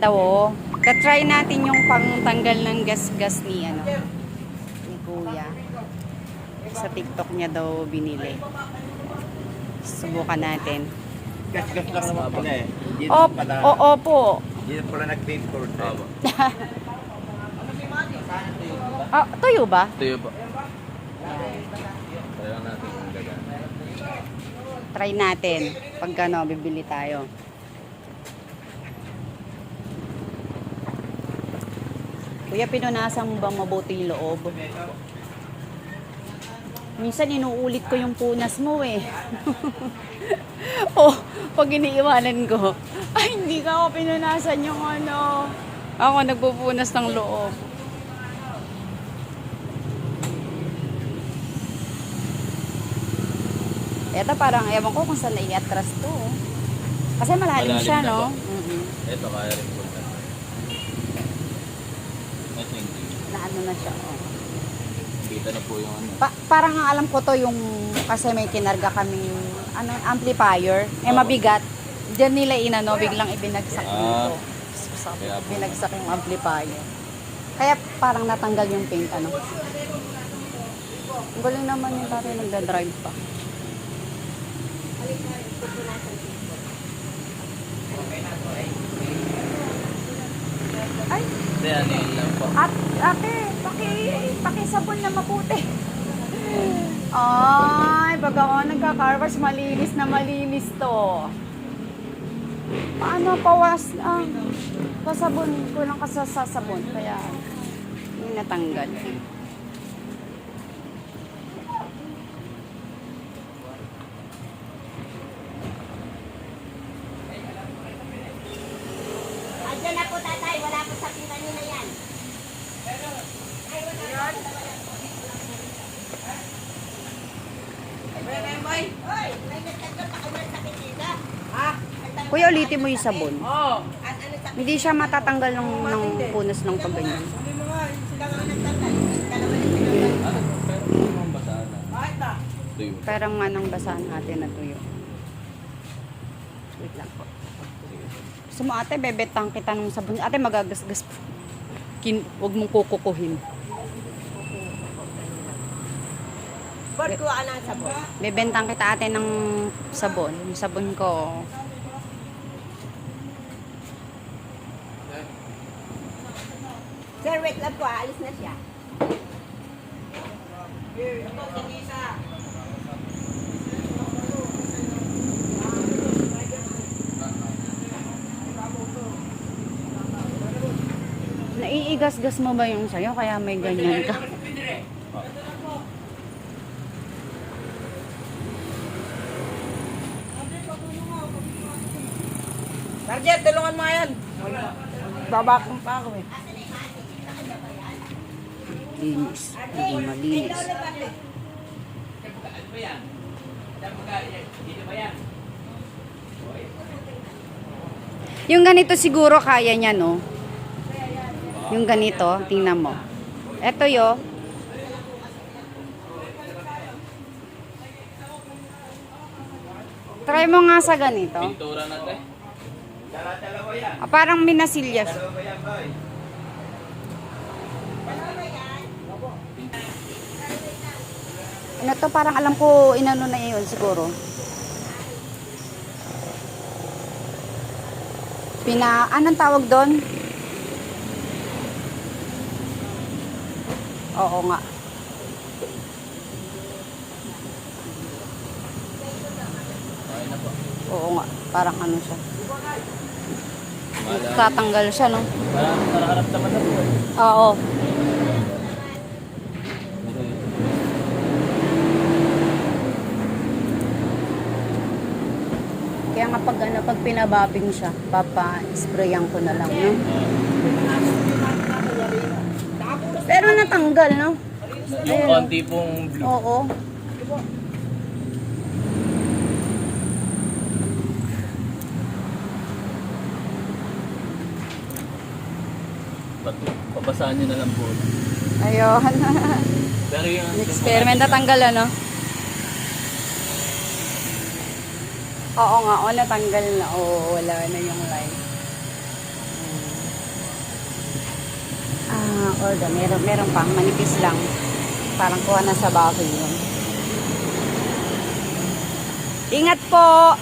Daw, oh. Katry natin yung pangtanggal ng gas-gas ni, ano, ni Kuya. Sa TikTok niya daw binili. Subukan natin. Gas-gas lang naman pala eh. Op, pala, oo po. hindi pala nag-paper. Tama. Ah, tuyo ba? Tuyo gagana. Try natin. Pag ano, bibili tayo. Kuya, pinunasan mo bang mabuti yung loob? Minsan inuulit ko yung punas mo eh. oh, pag iniiwanan ko, ay hindi ka ako pinunasan yung ano. Ako nagpupunas ng loob. Ito parang, ewan ko kung saan nai-atras to. oh. Kasi malalim, Malalim siya, na no? Mhm. Ito kaya rin po. Ito hindi. Na ano na siya, oh. Kita na po yung ano. Pa- parang ang alam ko to yung, kasi may kinarga kaming, ano, amplifier. Eh, mabigat. Diyan nila inano, biglang ibinagsak Ah. dito. Sa- Kaya po. binagsak yung amplifier. Kaya parang natanggal yung paint, ano. Ang galing naman yung tatay nagda-drive pa. Ay, Hindi, ano yun lang po. At, ate, paki, pakisabon na maputi. Ay, pag ako nagka-carwash, malinis na malinis to. Paano pawas, ah, pasabon ko lang kasi sa sabon, kaya hindi natanggal. Andiyan na po tatay, wala po sa kanina yan. Hoy, may nagtagod ako ng sakit dito. Kuya, ulitin mo yung sabon. An ano sa Hindi siya matatanggal ng, ng punas ng pagganyan. sila nga nagtanggal. Dalawa na tinanggal. Ano? Pero yung basaan na. Tuyo. Parang manang basahan natin na tuyo. Wait lang po. Gusto mo ate, bebetang kita ng sabon. Ate, magagasgas po. Kin, huwag mong kukukuhin. Bort ko ana sa bort. Bebentang kita ate ng sabon. Yung sabon ko. Sir, wait lang po, aalis na siya. Naiigas-gas mo ba yung sayo? Kaya may ganyan ka. Sergeant, tulungan mo yan. Babakong pa ako eh. Linis. Hindi malinis. Yung ganito siguro kaya niya, no? Yung ganito, tingnan mo. Eto yo. Try mo nga sa ganito. Pintura natin. Ah, parang minasilya siya. Ano to, parang alam ko inano na yun siguro. Pina, anong tawag doon? Oo nga. Oo nga. Parang ano siya. Tatanggal siya, no? Parang naraharap naman na po. Oo. Kaya nga pag, ano, pag pinababing siya, papa-sprayan ko na lang, no? Pero natanggal, no? Yung konti pong blue. Oo. dapat pabasaan nyo na lang po. Ayun. Pero yung... Experiment natanggal ano? Oo nga, o natanggal na. Oo, wala na yung line. Ah, orga, meron, meron pang manipis lang. Parang kuha na sa baboy yun. Ingat po!